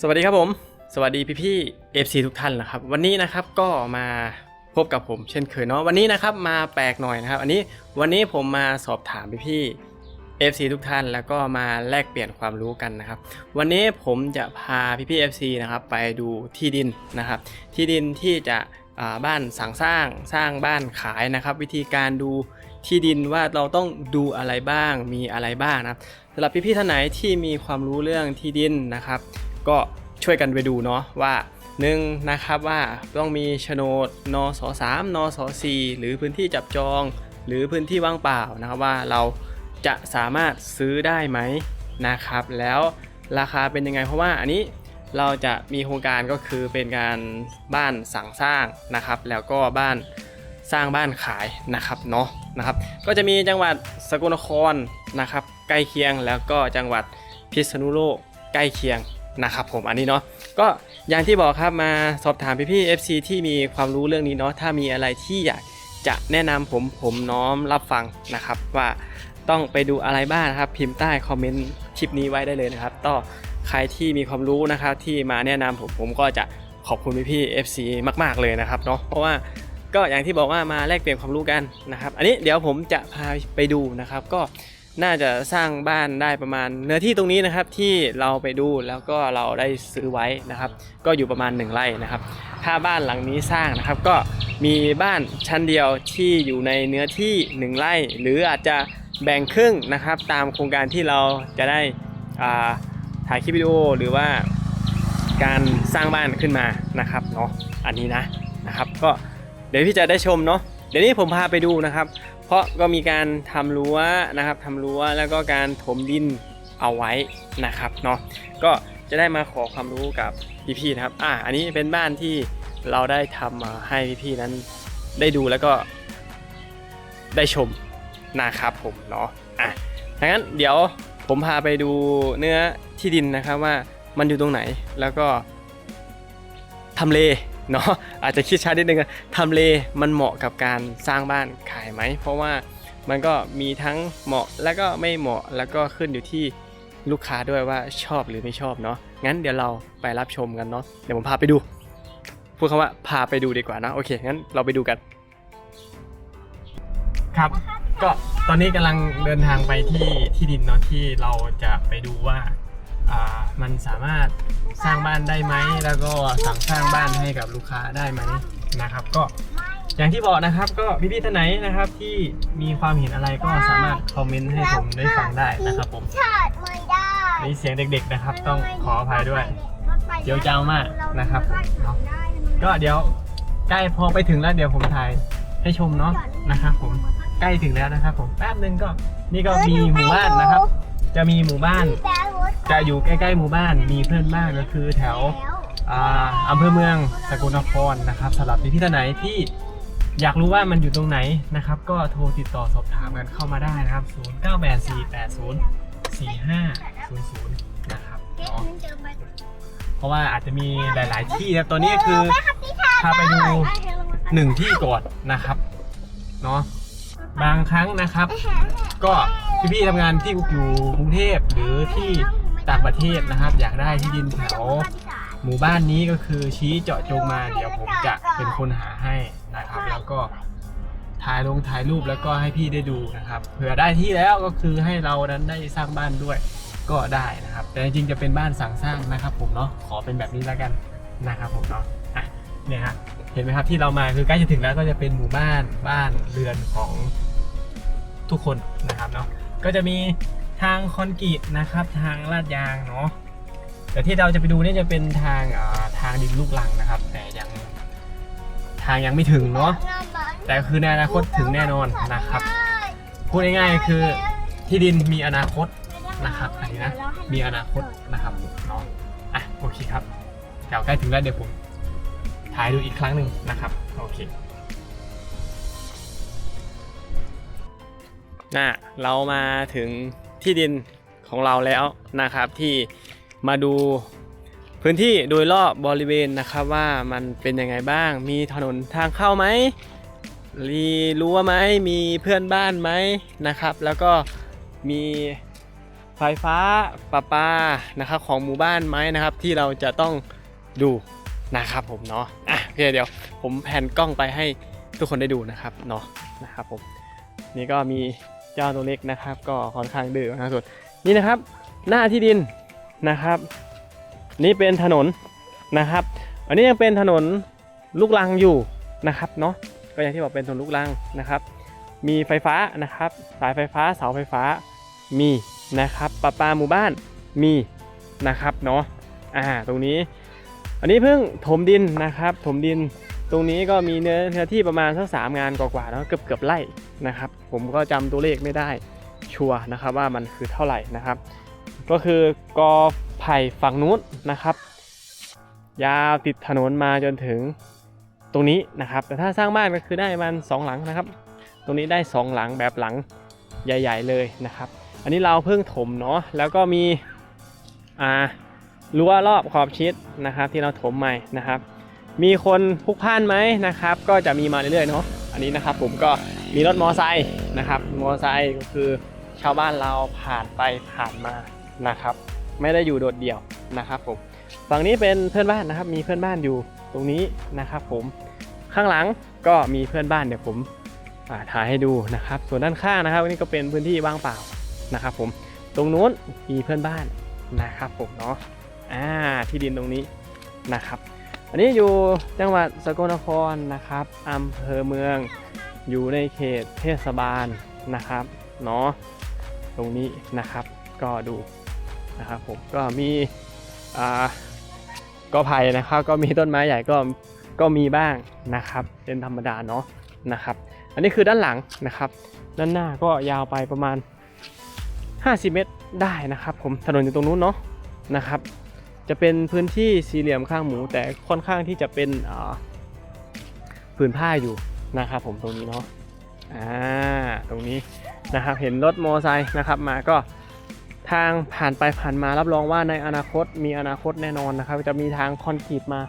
สวัสดีครับผม สวัสดีพี่พี่ๆ FC ทุกท่านนะครับ วันนี้นะครับก็มาพบกับผมเช่นเคยเนาะวันนี้นะครับมาแปลกหน่อยนะครับ อันนี้วันนี้ผมมาสอบถามพี่พี่ๆ FC ทุกท่านแล้วก็มาแลกเปลี่ยนความรู้กันนะครับ วันนี้ผมจะพาพี่พี่ FC นะครับไปดูที่ดินนะครับ ที่ดินที่จะบ้านสั่งสร้างสร้างบ้านขายนะครับ วิธีการดูที่ดินว่าเราต้องดูอะไรบ้างมีอะไรบ้างนะครับสำหรับพี่พี่ๆท่านไหนที่มีความรู้เรื่องที่ดินนะครับ ก็ช่วยกันไปดูเนาะว่าหนึ่งนะครับว่าต้องมีโฉนดนสสามนสสี่หรือพื้นที่จับจอง หรือพื้นที่ว่างเปล่านะครับว่าเราจะสามารถซื้อได้ไหมนะครับ แล้วราคาเป็นยังไงเพราะว่าอันนี้เราจะมีโครงการก็คือเป็นการบ้านสั่งสร้างนะครับ แล้วก็บ้านสร้างบ้านขายนะครับเนาะนะครับ ก็จะมีจังหวัดสกลนครนะครับ ใกล้เคียงแล้วก็จังหวัดพิษณุโลกใกล้เคียง นะครับผมอันนี้เนาะก็อย่างที่บอกครับมาสอบถามพี่ๆ FC ที่มีความรู้เรื่องนี้เนาะถ้ามีอะไรที่อยากจะแนะนำผมผมน้อมรับฟังนะครับ ว่าต้องไปดูอะไรบ้างครับพิมพ์ใต้คอมเมนต์คลิปนี้ไว้ได้เลยนะครับต่อใครที่มีความรู้นะครับที่มาแนะนำผมผมก็จะขอบคุณพี่ๆ FC มาก ๆเลยนะครับเนาะเพราะว่าก็อย่างที่บอกว่ามาแลกเปลี่ยนความรู้กันนะครับ อันนี้เดี๋ยวผมจะพาไปดูนะครับ ก็ น่าจะสร้างบ้านได้ประมาณเนื้อที่ตรงนี้นะครับที่เราไปดูแล้วก็เราได้ซื้อไว้นะครับ ก็อยู่ประมาณ 1 ไร่นะครับ ถ้าบ้านหลังนี้สร้างนะครับ ก็มีบ้านชั้นเดียวที่อยู่ในเนื้อที่ 1 ไร่ หรืออาจจะแบ่งครึ่งนะครับ ตามโครงการที่เราจะได้ถ่ายคลิปวิดีโอหรือว่าการสร้างบ้านขึ้นมานะครับเนาะอันนี้นะนะครับ ก็เดี๋ยวพี่จะได้ชมเนาะเดี๋ยวนี้ผมพาไปดูนะครับ เพราะก็มีการทำรั้วนะครับทำรั้วแล้วก็การถมดินเอาไว้นะครับเนาะก็จะได้มาขอความรู้กับพี่ๆนะครับอ่าอันนี้เป็นบ้านที่เราได้ทำมาให้พี่ๆนั้นได้ดูแล้วก็ได้ชมนะครับผมเนาะอะดังนั้นเดี๋ยวผมพาไปดูเนื้อที่ดินนะครับว่ามันอยู่ตรงไหนแล้วก็ทำเล เนาะอาจจะคิดช้านิดนึงอะทำเลมันเหมาะกับการสร้างบ้านขายไหม เพราะว่ามันก็มีทั้งเหมาะแล้วก็ไม่เหมาะแล้วก็ขึ้นอยู่ที่ลูกค้าด้วยว่าชอบหรือไม่ชอบเนาะงั้นเดี๋ยวเราไปรับชมกันเนาะเดี๋ยวผมพาไปดูพูดคำว่าพาไปดูดีกว่านะโอเคงั้นเราไปดูกัน ครับก็ตอนนี้กำลังเดินทางไปที่ที่ดินเนาะที่เราจะไปดูว่า มันสามารถสร้างบ้านได้ไหม แล้วก็สั่งสร้างบ้านให้กับลูกค้าได้ไหมนะครับ ก็อย่างที่บอกนะครับก็พี่ๆท่านไหนนะครับที่มีความเห็นอะไรก็สามารถคอมเมนต์ให้ผมได้ฟังได้นะครับผมชาดไม่ได้นี่เสียงเด็ก ๆนะครับ ต้องขออภัยด้วยเดี๋ยวจะเอามากนะครับเนาะก็เดี๋ยวใกล้พอไปถึงแล้วเดี๋ยวผมถ่ายให้ชมเนาะนะครับ ผมใกล้ถึงแล้วนะครับ ผมแป๊บนึงก็นี่ก็มีหมู่บ้านนะครับ จะมีหมู่บ้าน จะอยู่ใกล้ๆหมู่บ้านมีเพื่อนบ้านก็คือแถวอ่าอำเภอเมืองสกลนครนะครับสำหรับพี่ๆท่านไหนที่อยากรู้ว่ามันอยู่ตรงไหนนะครับ ก็โทรติดต่อสอบถามกันเข้ามาได้นะครับ 0984804500 นะครับเนาะเพราะว่าอาจจะมีหลาย ๆ ที่นะตอนนี้ก็คือพาไปดูหนึ่งที่ก่อนนะครับเนาะ บางครั้งนะครับ ก็พี่ๆทำงานที่อยู่กรุงเทพหรือที่ต่างประเทศนะครับ อยากได้ที่ดินแถวหมู่บ้านนี้ก็คือชี้เจาะจงมาเดี๋ยวผมจะเป็นคนหาให้นะครับ แล้วก็ถ่ายลงถ่ายรูปแล้วก็ให้พี่ได้ดูนะครับเผื่อได้ที่แล้วก็คือให้เรานั้นได้สร้างบ้านด้วยก็ได้นะครับ แต่จริงๆจะเป็นบ้านสั่งสร้างนะครับ ผมเนาะขอเป็นแบบนี้แล้วกันนะครับผมเนาะอะเนี่ยฮะเห็นไหมครับที่เรามาคือใกล้จะถึงแล้วก็จะเป็นหมู่บ้านบ้านเรือนของทุกคนนะครับเนาะก็จะมีทางคอนกรีตนะครับ ทางลาดยางเนาะแต่ที่เราจะไปดูเนี่ยจะเป็นทางอ่าทางดินลูกลังนะครับ แต่ยังทางยังไม่ถึงเนาะแต่คือในอนาคตถึงแน่นอนนะครับพูดง่ายๆคือที่ดินมีอนาคตนะครับอันนี้นะมีอนาคตนะครับเนาะอะโอเคครับเดี๋ยวใกล้ถึงแล้วเดี๋ยวผม ถ่ายดูอีกครั้งหนึ่งนะครับโอเคน่ะเรามาถึงที่ดินของเราแล้วนะครับ ที่มาดูพื้นที่โดยรอบบริเวณนะครับว่ามันเป็นยังไงบ้าง มีถนนทางเข้าไหมมีรั้วไหมมีเพื่อนบ้านไหมนะครับ แล้วก็มีไฟฟ้าประปานะครับของหมู่บ้านไหมนะครับ ที่เราจะต้องดู นะครับผมเนาะอะโอเคเดี๋ยวผมแผ่นกล้องไปให้ทุกคนได้ดูนะครับเนาะนะครับผมนี่ก็มีเจ้าตัวเล็กนะครับ ก็ค่อนข้างดื้อนะส่วนนี่นะครับ หน้าที่ดินนะครับ นี่เป็นถนนนะครับ อันนี้ยังเป็นถนนลูกรังอยู่นะครับเนาะก็อย่างที่บอกเป็นถนนลูกรังนะครับ มีไฟฟ้านะครับ สายไฟฟ้าเสาไฟฟ้ามีนะครับประปาหมู่บ้านมีนะครับเนาะอ่าตรงนี้ อันนี้เพิ่งถมดินนะครับ ถมดินตรงนี้ก็มีเนื้อเนื้อที่ประมาณสักสามงานกว่าๆแล้วเกือบเกือบไร่นะครับ ผมก็จำตัวเลขไม่ได้ชัวร์นะครับว่ามันคือเท่าไหร่นะครับ ก็คือกอไผ่ฝั่งนู้นนะครับ ยาวติดถนนมาจนถึงตรงนี้นะครับ แต่ถ้าสร้างบ้านก็คือได้มันสองหลังนะครับ ตรงนี้ได้2หลังแบบหลังใหญ่ ๆเลยนะครับ อันนี้เราเพิ่งถมเนาะแล้วก็มีอ่า รั้วรอบขอบชิดนะครับ ที่เราถมใหม่นะครับ มีคนพุกพ่านไหมนะครับ ก็จะมีมาเรื่อยๆเนาะอันนี้นะครับผมก็มีรถมอไซค์นะครับมอไซค์ก็คือชาวบ้านเราผ่านไปผ่านมานะครับ ไม่ได้อยู่โดดเดี่ยวนะครับผมฝั่งนี้เป็นเพื่อนบ้านนะครับ มีเพื่อนบ้านอยู่ตรงนี้นะครับ ผมข้างหลังก็มีเพื่อนบ้านเดี๋ยวผมถ่ายให้ดูนะครับ ส่วนด้านข้างนะครับนี่ก็เป็นพื้นที่ว่างเปล่านะครับ ผมตรงนู้นมีเพื่อนบ้านนะครับผมเนาะ อ่าที่ดินตรงนี้นะครับ อันนี้อยู่จังหวัดสกลนครนะครับอำเภอเมืองอยู่ในเขตเทศบาลนะครับเนาะตรงนี้นะครับก็ดูนะครับผมก็มีอ่ากอไผ่นะครับก็มีต้นไม้ใหญ่ก็ก็มีบ้างนะครับ เป็นธรรมดาเนาะนะครับ อันนี้คือด้านหลังนะครับ ด้านหน้าก็ยาวไปประมาณ 50 เมตรได้นะครับ ผมถนนอยู่ตรงนู้นเนาะนะครับ จะเป็นพื้นที่สี่เหลี่ยมข้างหมู แต่ค่อนข้างที่จะเป็นผืนผ้าอยู่นะครับผมตรงนี้เนาะอ่าตรงนี้นะครับเห็นรถมอไซค์นะครับมาก็ทางผ่านไปผ่านมารับรองว่าในอนาคตมีอนาคตแน่นอนนะครับ จะมีทางคอนกรีตมา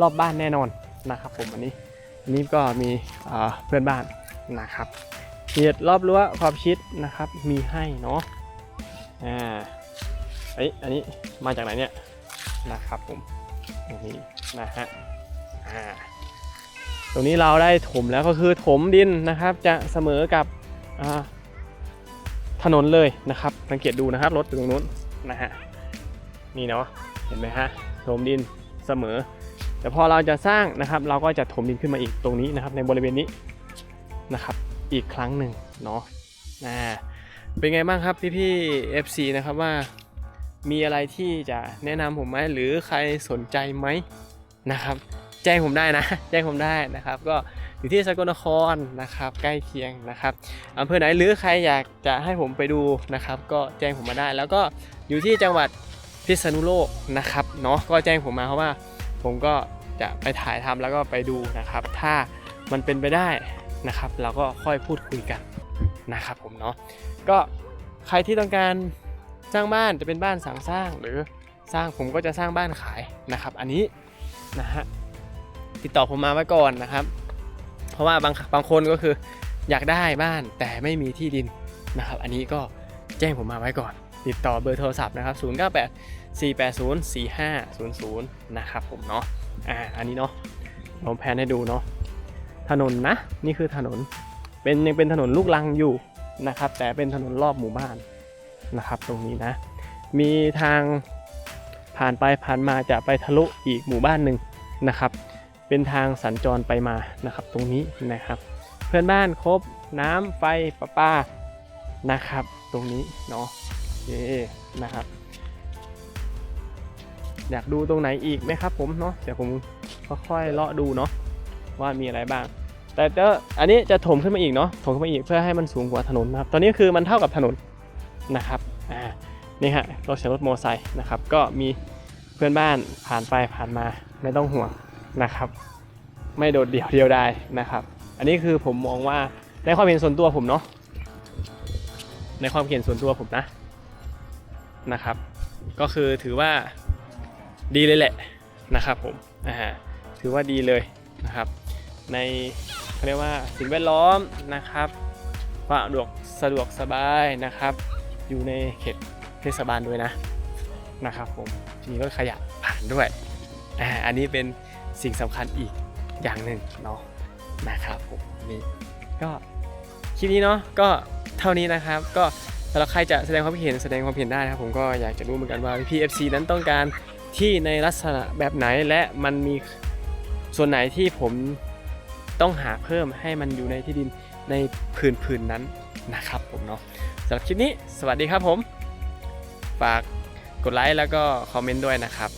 รอบบ้านแน่นอนนะครับ ผมอันนี้อันนี้ก็มีเพื่อนบ้านนะครับเหยียดรอบรั้วขอบชิดนะครับมีให้เนาะอ่าเอ้ยอันนี้มาจากไหนเนี่ย นะครับผมตรงนี้นะฮะอ่าตรงนี้เราได้ถมแล้วก็คือถมดินนะครับ จะเสมอกับถนนเลยนะครับ สังเกตดูนะครับรถอยู่ตรงนู้นนะฮะนี่เนาะเห็นไหมฮะถมดินเสมอ แต่พอเราจะสร้างนะครับ เราก็จะถมดินขึ้นมาอีกตรงนี้นะครับ ในบริเวณนี้นะครับ อีกครั้งหนึ่งเนาะอ่าเป็นไงบ้างครับพี่พี่ FC นะครับว่า มีอะไรที่จะแนะนำผมไหมหรือใครสนใจไหมนะครับ แจ้งผมได้นะ แจ้งผมได้นะครับ ก็อยู่ที่สกลนครนะครับ ใกล้เคียงนะครับอำเภอไหนหรือใครอยากจะให้ผมไปดูนะครับ ก็แจ้งผมมาได้ แล้วก็อยู่ที่จังหวัดพิษณุโลกนะครับเนาะก็แจ้งผมมาเพราะว่าผมก็จะไปถ่ายทำแล้วก็ไปดูนะครับ ถ้ามันเป็นไปได้นะครับ เราก็ค่อยพูดคุยกันนะครับผมเนาะก็ใครที่ต้องการ สร้างบ้านจะเป็นบ้านสั่งสร้างหรือสร้างผมก็จะสร้างบ้านขายนะครับ อันนี้นะฮะติดต่อผมมาไว้ก่อนนะครับ เพราะว่าบางบางคนก็คืออยากได้บ้านแต่ไม่มีที่ดินนะครับ อันนี้ก็แจ้งผมมาไว้ก่อน ติดต่อเบอร์โทรศัพท์นะครับ 098 480 4500 นะครับผมเนาะอ่าอันนี้เนาะผมแพนให้ดูเนาะถนนนะ นี่คือถนนเป็นยังเป็นถนนลูกรังอยู่นะครับ แต่เป็นถนนรอบหมู่บ้าน นะครับตรงนี้นะ มีทางผ่านไปผ่านมาจะไปทะลุอีกหมู่บ้านหนึ่งนะครับ เป็นทางสัญจรไปมานะครับ ตรงนี้นะครับ เพื่อนบ้านครบน้ำไฟประปานะครับ ตรงนี้เนาะเย่นะครับ อยากดูตรงไหนอีกไหมครับผมเนาะเดี๋ยวผมค่อยๆเลาะดูเนาะว่ามีอะไรบ้าง แต่จออันนี้จะถมขึ้นมาอีกเนาะถมขึ้นมาอีกเพื่อให้มันสูงกว่าถนนนะครับ ตอนนี้คือมันเท่ากับถนน นะครับอ่านี่ฮะรถใช้รถมอเตอร์ไซค์นะครับก็มีเพื่อนบ้านผ่านไปผ่านมาไม่ต้องห่วงนะครับ ไม่โดดเดี่ยวเดียวดายนะครับ อันนี้คือผมมองว่าในความเห็นส่วนตัวผมเนาะในความเห็นส่วนตัวผมนะนะครับ ก็คือถือว่าดีเลยแหละนะครับผมอ่าถือว่าดีเลยนะครับ ในเขาเรียกว่าสิ่งแวดล้อมนะครับความสะดวกสะดวกสบายนะครับ อยู่ในเขตเทศบาลด้วยนะนะครับผมมีรถขยะผ่านด้วยอันนี้เป็นสิ่งสำคัญอีกอย่างหนึ่งเนาะนะครับผมนี่ก็คลิปนี้เนาะก็เท่านี้นะครับ ก็สำหรับใครจะแสดงความเห็นแสดงความเห็นได้นะครับผมก็อยากจะรู้เหมือนกันว่าพี่ FC นั้นต้องการที่ในลักษณะแบบไหนและมันมีส่วนไหนที่ผมต้องหาเพิ่มให้มันอยู่ในที่ดินในพื้นพื้นนั้นนะครับผมเนาะ สำหรับคลิปนี้ สวัสดีครับผม ฝากกดไลค์แล้วก็คอมเมนต์ด้วยนะครับ